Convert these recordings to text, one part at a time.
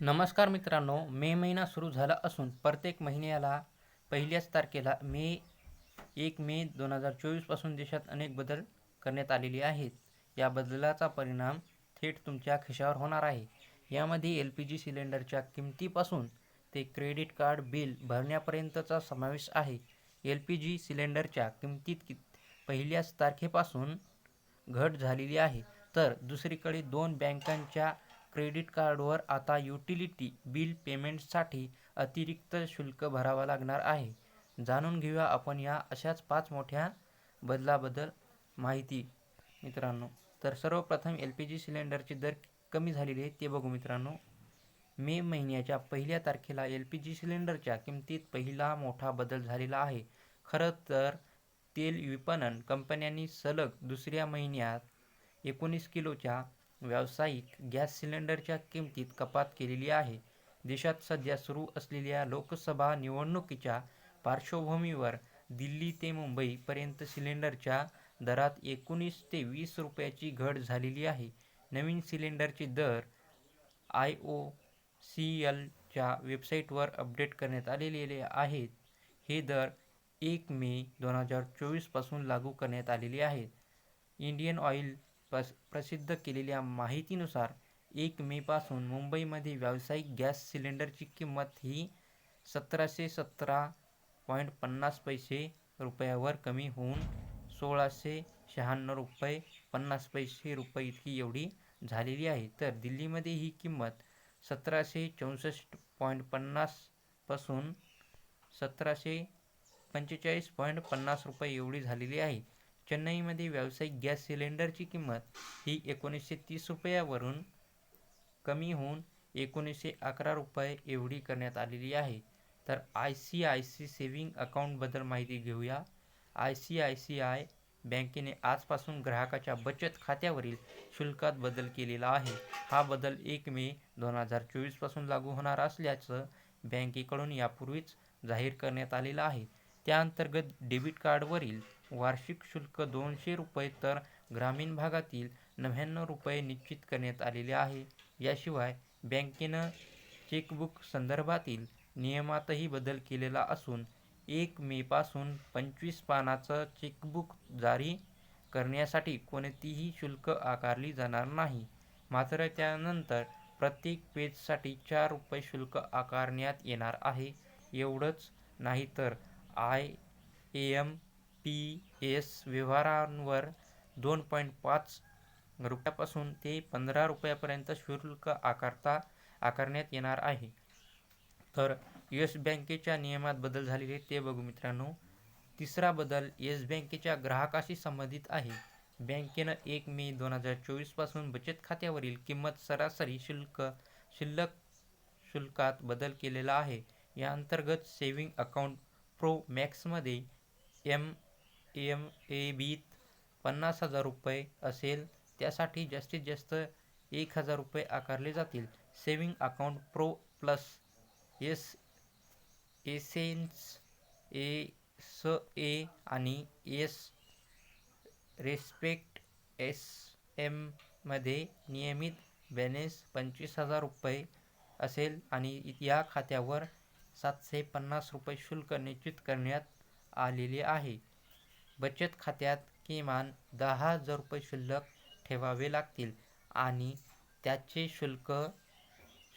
नमस्कार मित्रांनो मे महिना सुरू झाला असून प्रत्येक महिन्याला पहिल्याच तारखेला मे एक मे दोन हजार चोवीसपासून देशात अनेक बदल करण्यात आलेले आहेत. या बदलाचा परिणाम थेट तुमच्या खिशावर होणार आहे. यामध्ये एल पी जी सिलेंडरच्या किमतीपासून ते क्रेडिट कार्ड बिल भरण्यापर्यंतचा समावेश आहे. एल पी जी सिलेंडरच्या किमतीत कि पहिल्याच तारखेपासून घट झालेली आहे. तर दुसरीकडे दोन बँकांच्या क्रेडिट कार्डवर आता युटिलिटी बिल पेमेंटसाठी अतिरिक्त शुल्क भरावा लागणार आहे. जाणून घेऊया आपण या अशाच पाच मोठ्या बदलाबद्दल माहिती. मित्रांनो तर सर्वप्रथम एल पी जी सिलेंडरचे दर कमी झालेले आहेत ते बघू मित्रांनो. मे महिन्याच्या पहिल्या तारखेला एल पी जी सिलेंडरच्या किमतीत पहिला मोठा बदल झालेला आहे. खरं तर तेल विपणन कंपन्यांनी सलग दुसऱ्या महिन्यात एकोणीस किलोच्या व्यावसायिक गॅस सिलेंडरच्या किमतीत कपात केलेली आहे. देशात सध्या सुरू असलेल्या लोकसभा निवडणुकीच्या पार्श्वभूमीवर दिल्ली ते मुंबईपर्यंत सिलेंडरच्या दरात एकोणीस ते वीस रुपयाची घट झालेली आहे. नवीन सिलेंडरचे दर आय ओ सी एलच्या वेबसाईटवर अपडेट करण्यात आलेले आहेत. हे दर एक मे दोन हजार चोवीसपासून लागू करण्यात आलेले आहेत. इंडियन ऑइल प्रस प्रसिद्ध केलेल्या माहितीनुसार एक मेपासून मुंबईमध्ये व्यावसायिक गॅस सिलेंडरची किंमत ही सतराशे सतरा पॉईंट पन्नास पैसे रुपयावर कमी होऊन सोळाशे शहाण्णव रुपये पन्नास पैसे रुपये इतकी एवढी झालेली आहे. तर दिल्लीमध्ये ही किंमत सतराशे चौसष्ट पॉईंट पन्नासपासून सतराशे पंचेचाळीस पॉईंट पन्नास रुपये एवढी झालेली आहे. चेन्नईमध्ये व्यावसायिक गॅस सिलेंडरची किंमत ही एकोणीसशे तीस रुपयावरून कमी होऊन एकोणीसशे अकरा रुपये एवढी करण्यात आलेली आहे. तर I C I C saving अकाउंटबद्दल माहिती घेऊया. I C I C I बँकेने आजपासून ग्राहकाच्या बचत खात्यावरील शुल्कात बदल केलेला आहे. हा बदल एक मे दोन हजार चोवीसपासून लागू होणार असल्याचं बँकेकडून यापूर्वीच जाहीर करण्यात आलेलं आहे. त्याअंतर्गत डेबिट कार्डवरील वार्षिक शुल्क दोनशे रुपये तर ग्रामीण भागातील नव्याण्णव रुपये निश्चित करण्यात आलेले आहे. याशिवाय बँकेनं चेकबुक संदर्भातील नियमातही बदल केलेला असून एक मेपासून पंचवीस पानाचं चेकबुक जारी करण्यासाठी कोणतीही शुल्क आकारली जाणार नाही. मात्र त्यानंतर प्रत्येक पेजसाठी चार रुपये शुल्क आकारण्यात येणार आहे. एवढंच नाही तर आय एम पी एस व्यवहारांवर दोन पॉईंट पाच रुपयापासून ते पंधरा रुपयापर्यंत शुल्क आकारता आकारण्यात येणार आहे. तर येस बँकेच्या नियमात बदल झालेले ते बघू मित्रांनो. तिसरा बदल येस बँकेच्या ग्राहकाशी संबंधित आहे. बँकेनं एक मे दोन हजार चोवीसपासून बचत खात्यावरील किंमत सरासरी शुल्क शिल्लक शुल्कात बदल केलेला आहे. या अंतर्गत सेविंग अकाउंट प्रो मॅक्समध्ये एम एम ए बीत पन्नास हजार रुपये असेल त्यासाठी जास्तीत जास्त एक हजार रुपये आकारले जातील. Saving account pro plus S essence A स ए आणि एस रेस्पेक्ट एस एममध्ये नियमित बॅलेन्स पंचवीस हजार रुपये असेल आणि या खात्यावर सातशे पन्नास रुपये शुल्क निश्चित करण्यात आलेले आहे. बचत खात्यात किमान दहा हजार रुपये शिल्लक ठेवावे लागतील आणि त्याचे शुल्क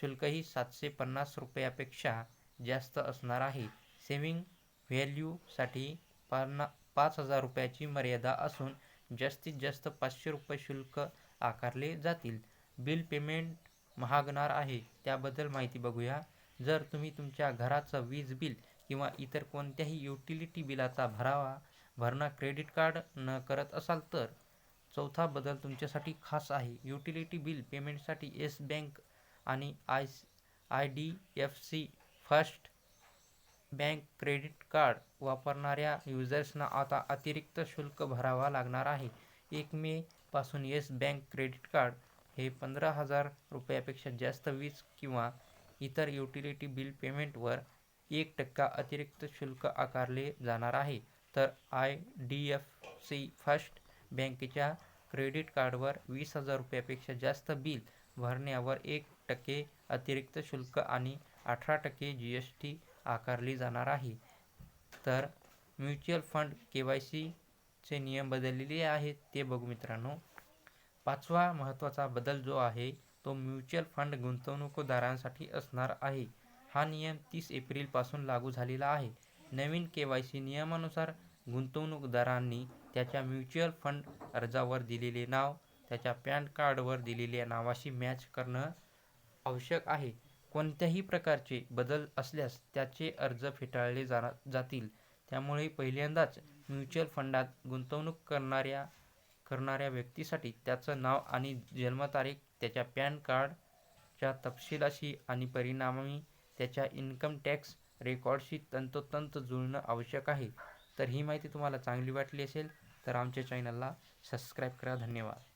शुल्कही सातशे पन्नास रुपयापेक्षा जास्त असणार आहे. सेविंग व्हॅल्यूसाठी पन्ना पाच हजार रुपयाची मर्यादा असून जास्तीत जास्त पाचशे रुपये शुल्क आकारले जातील. बिल पेमेंट महागणार आहे त्याबद्दल माहिती बघूया. जर तुम्ही तुमच्या घराचं वीज बिल किंवा इतर कोणत्याही युटिलिटी बिलाचा भरावा भरणा क्रेडिट कार्ड न करत असाल तर चौथा बदल तुमच्यासाठी खास आहे. युटिलिटी बिल पेमेंटसाठी येस बँक आणि I I D F C first bank credit card वापरणाऱ्या युजर्सना आता अतिरिक्त शुल्क भरावा लागणार आहे. एक मेपासून येस बँक क्रेडिट कार्ड हे पंधरा हजार रुपयापेक्षा जास्त वीज किंवा इतर युटिलिटी बिल पेमेंटवर एक टक्का अतिरिक्त शुल्क आकारले जाणार आहे. तर I D F C first बँकेच्या क्रेडिट कार्डवर वीस हजार रुपयापेक्षा जास्त बिल भरण्यावर एक टक्के अतिरिक्त शुल्क आणि अठरा टक्के जी एस टी आकारली जाणार आहे. तर म्युच्युअल फंड के वाय सीचे नियम बदललेले आहेत ते बघू मित्रांनो. पाचवा महत्त्वाचा बदल जो आहे तो म्युच्युअल फंड गुंतवणूकदारांसाठी असणार आहे. हा नियम तीस एप्रिलपासून लागू झालेला आहे. नवीन के वाय सी नियमानुसार गुंतवणूकदारांनी त्याच्या म्युच्युअल फंड अर्जावर दिलेले नाव त्याच्या पॅन कार्डवर दिलेल्या नावाशी मॅच करणं आवश्यक आहे. कोणत्याही प्रकारचे बदल असल्यास त्याचे अर्ज फेटाळले जाणार जातील. त्यामुळे पहिल्यांदाच म्युच्युअल फंडात गुंतवणूक करणाऱ्या करणाऱ्या व्यक्तीसाठी त्याचं नाव आणि जन्मतारीख त्याच्या पॅन कार्डच्या तपशिलाशी आणि परिणामी त्याच्या इन्कम टॅक्स रेकॉर्डशी तंतोतंत जुळणं आवश्यक आहे. तर ही माहिती तुम्हाला चांगली वाटली असेल तर आमच्या चॅनलला सबस्क्राईब करा. धन्यवाद.